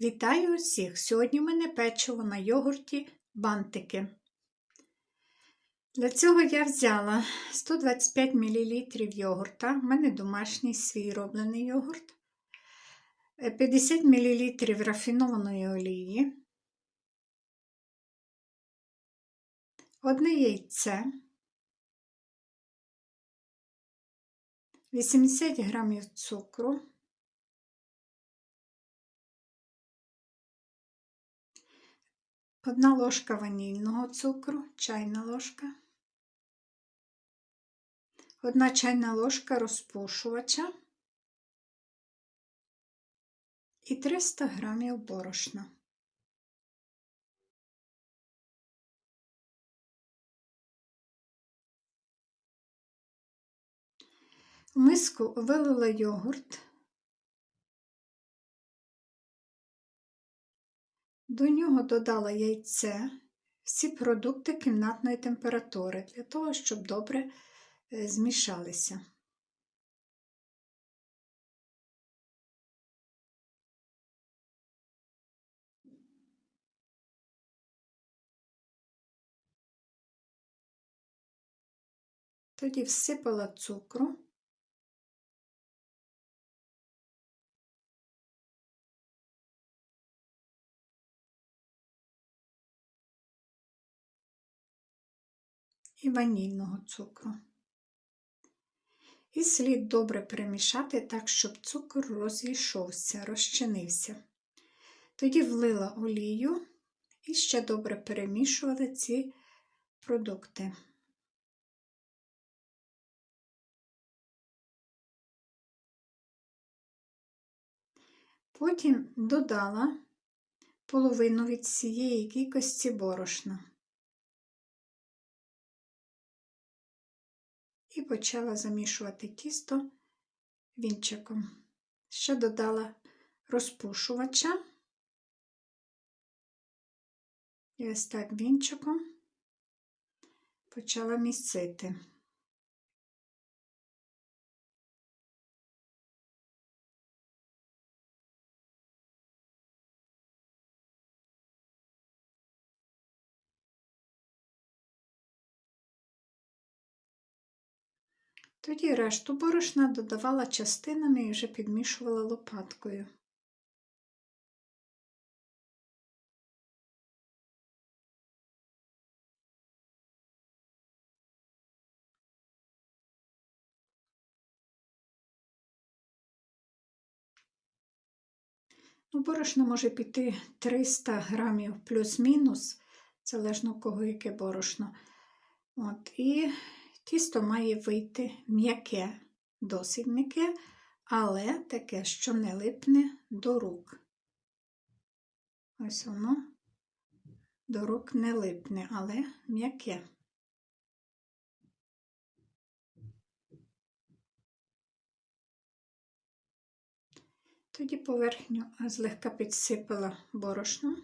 Вітаю усіх! Сьогодні в мене печиво на йогурті бантики. Для цього я взяла 125 мл йогурта, в мене домашній свій роблений йогурт, 50 мл рафінованої олії, одне яйце, 80 г цукру. Одна ложка ванільного цукру, чайна ложка, одна чайна ложка розпушувача і 300 грамів борошна. В миску вилила йогурт. До нього додала яйце, всі продукти кімнатної температури, для того, щоб добре е, змішалися. Тоді всипала цукру. І ванільного цукру. І слід добре перемішати так, щоб цукор розійшовся, розчинився. Тоді влила олію і ще добре перемішували ці продукти. Потім додала половину від цієї кількості борошна. І почала замішувати тісто вінчиком. Ще додала розпушувача. І ось так вінчиком почала місити. Тоді решту борошна додавала частинами і вже підмішувала лопаткою. Ну, Борошно може піти 300 грамів плюс-мінус, залежно у кого яке борошно. От, І Тісто має вийти м'яке, досить м'яке, але таке, що не липне до рук. Ось воно до рук не липне, але м'яке. Тоді поверхню злегка підсипала борошном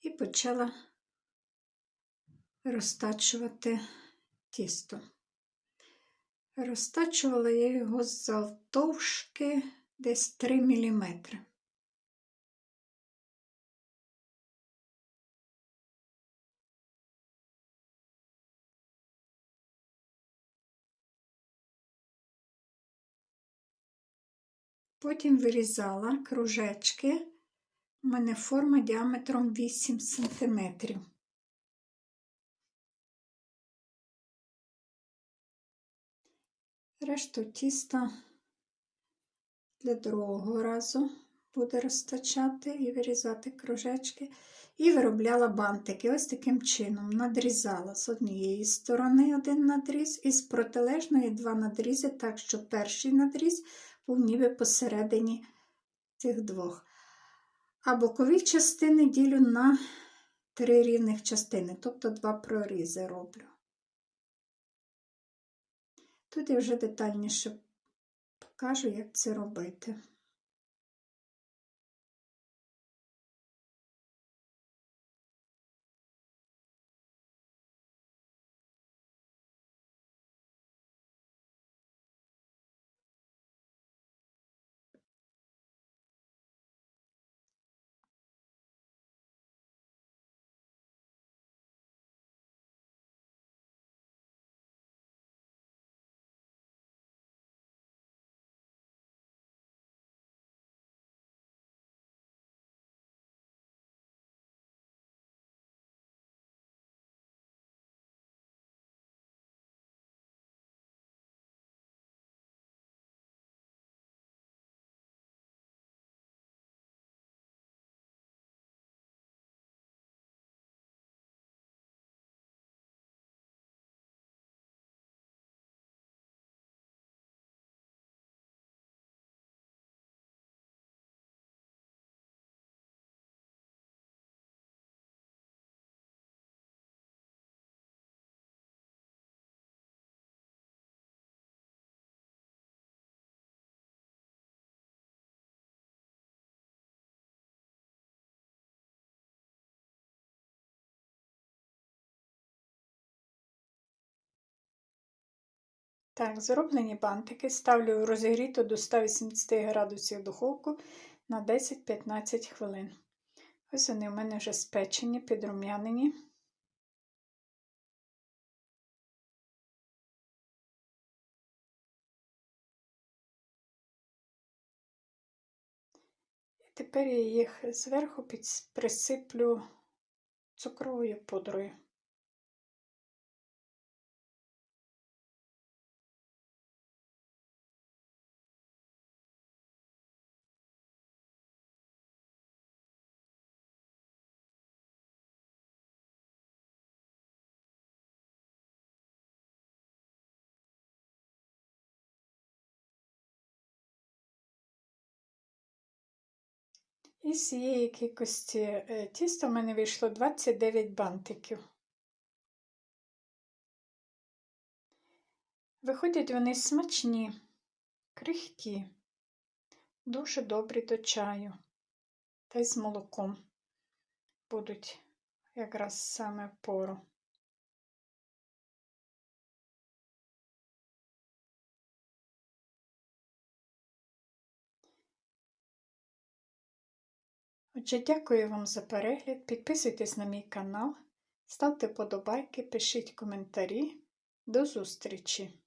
і почала розтачувати тісто. Розтачувала я його завтовшки десь 3 мм. Потім вирізала кружечки, у мене форма діаметром 8 см. Решту тіста для другого разу буде розтачати і вирізати кружечки. І виробляла бантики. Ось таким чином надрізала з однієї сторони один надріз, і з протилежної два надрізи, так що перший надріз був ніби посередині цих двох. А бокові частини ділю на три рівних частини, тобто два прорізи роблю. Тут я вже детальніше покажу, як це робити. Так, зроблені бантики ставлю в розігріту до 180 градусів духовку на 10-15 хвилин. Ось вони у мене вже спечені, підрум'янені. І тепер я їх зверху присиплю цукровою пудрою. І з цієї кількості е, тіста в мене вийшло 29 бантиків. Виходять вони смачні, крихкі, дуже добрі до чаю та й з молоком будуть якраз саме пору. Отже, дякую вам за перегляд. Підписуйтесь на мій канал, ставте подобайки, пишіть коментарі. До зустрічі!